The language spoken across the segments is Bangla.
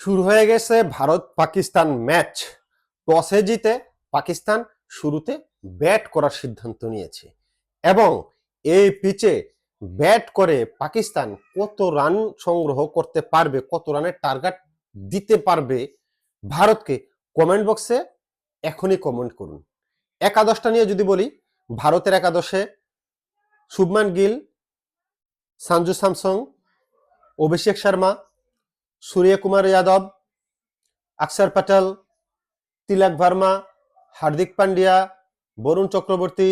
শুরু হয়ে গেছে ভারত পাকিস্তান ম্যাচ। টসে জিতে পাকিস্তান শুরুতে ব্যাট করার সিদ্ধান্ত নিয়েছে এবং এই পিচে ব্যাট করে পাকিস্তান কত রান সংগ্রহ করতে পারবে, কত রানের টার্গেট দিতে পারবে, ভারতকে কমেন্ট বক্সে এখনই কমেন্ট করুন। একাদশটা নিয়ে যদি বলি, ভারতের একাদশে শুভমান গিল, সঞ্জু স্যামসং, অভিষেক শর্মা सूर्य कुमार यादव अक्षर पटेल तिलक वर्मा হার্দিক পান্ডিয়া বরুণ চক্রবর্তী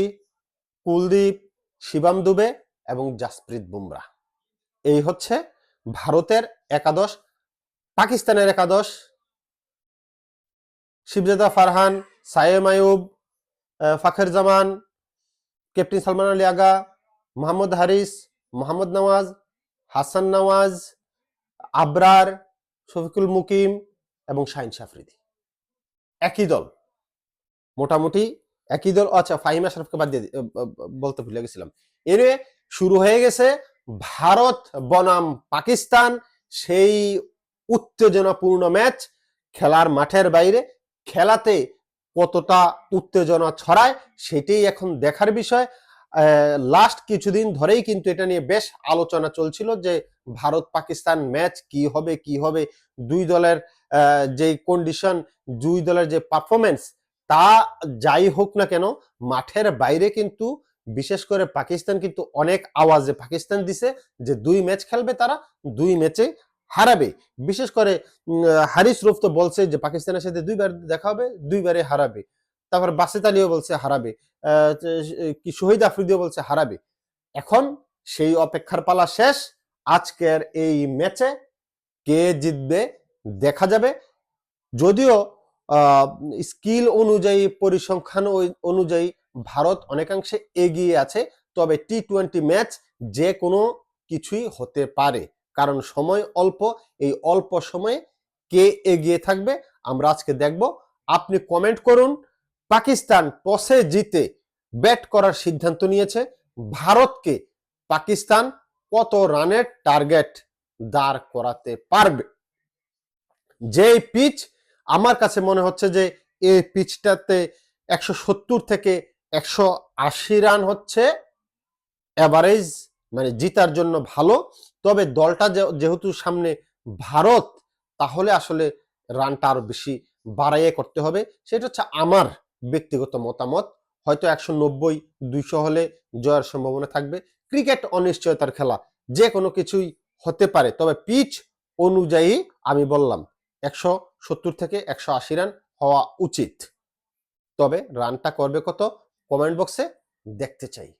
কুলদীপ শিবাম দুবে এবং জাসপ্রীত বুমরা এই হচ্ছে ভারতের একাদশ পাকিস্তানের একাদশ শিবজাদা ফারহান সায়েম আয়ুব আহ, ফাখর জামান ক্যাপ্টেন সালমান আলী আগা মোহাম্মদ হারিস মোহাম্মদ নওয়াজ হাসান নওয়াজ আবরার শফিকুল মুকিম এবং শাহিন সাফরিদি একই দল। মোটামুটি একই দল। আচ্ছা ফাহিম আশরাফকে বাদ দিয়ে বলতে ভুলে গেছিলাম। এর শুরু হয়ে গেছে ভারত, বনাম, পাকিস্তান, সেই উত্তেজনাপূর্ণ ম্যাচ খেলার মাঠের বাইরে। খেলাতে কতটা উত্তেজনা ছড়ায় সেটাই এখন দেখার বিষয়। লাস্ট কিছুদিন ধরেই কিন্তু এটা নিয়ে বেশ আলোচনা চলছিল যে ভারত পাকিস্তান ম্যাচ কি হবে কি হবে, দুই দলের যে কন্ডিশন দুই দলের যে পারফরমেন্স তা যাই হোক না কেন, মাঠের বাইরে কিন্তু বিশেষ করে পাকিস্তান কিন্তু অনেক আওয়াজে পাকিস্তান দিছে যে দুই ম্যাচ খেলবে তারা, দুই ম্যাচে হারাবে। বিশেষ করে হারিস রুফ তো বলছে যে পাকিস্তানের সাথে দুইবার দেখা হবে, দুইবারে হারাবে। তারপর বাসিত আলীও বলছে হারাবে কি শহীদ আফ্রিদিও বলছে হারাবে। এখন সেই অপেক্ষার পালা শেষ, আজকের এই ম্যাচে কে জিতবে দেখা যাবে। যদিও স্কিল অনুযায়ী, পরিসংখ্যান অনুযায়ী ভারত অনেকাংশে এগিয়ে আছে, তবে টি টোয়েন্টি ম্যাচ যে কোনো কিছুই হতে পারে। কারণ সময় অল্প, এই অল্প সময়ে কে এগিয়ে থাকবে, আমরা আজকে দেখব। আপনি কমেন্ট করুন পাকিস্তান টসে জিতে ব্যাট করার সিদ্ধান্ত নিয়েছে। ভারতকে পাকিস্তান কত রানের টার্গেট দাঁড় করাতে পারবে? যে পিচ, আমার কাছে মনে হচ্ছে যে এই পিচটাতে একশো সত্তর থেকে একশো আশি রান হচ্ছে। অ্যাভারেজ মানে জিতার জন্য ভালো। তবে দলটা যেহেতু সামনে ভারত, তাহলে আসলে রানটা আরও বেশি বাড়াইয়ে করতে হবে। সেটা হচ্ছে আমার ব্যক্তিগত মতামত। হয়তো একশো নব্বই, দুইশো হলে জয়ের সম্ভাবনা থাকবে। ক্রিকেট অনিশ্চয়তার খেলা, যে কোনো কিছুই হতে পারে। তবে পিচ অনুযায়ী আমি বললাম, একশো সত্তর থেকে একশো আশি রান হওয়া উচিত। তবে রানটা করবে কত? কমেন্ট বক্সে দেখতে চাই।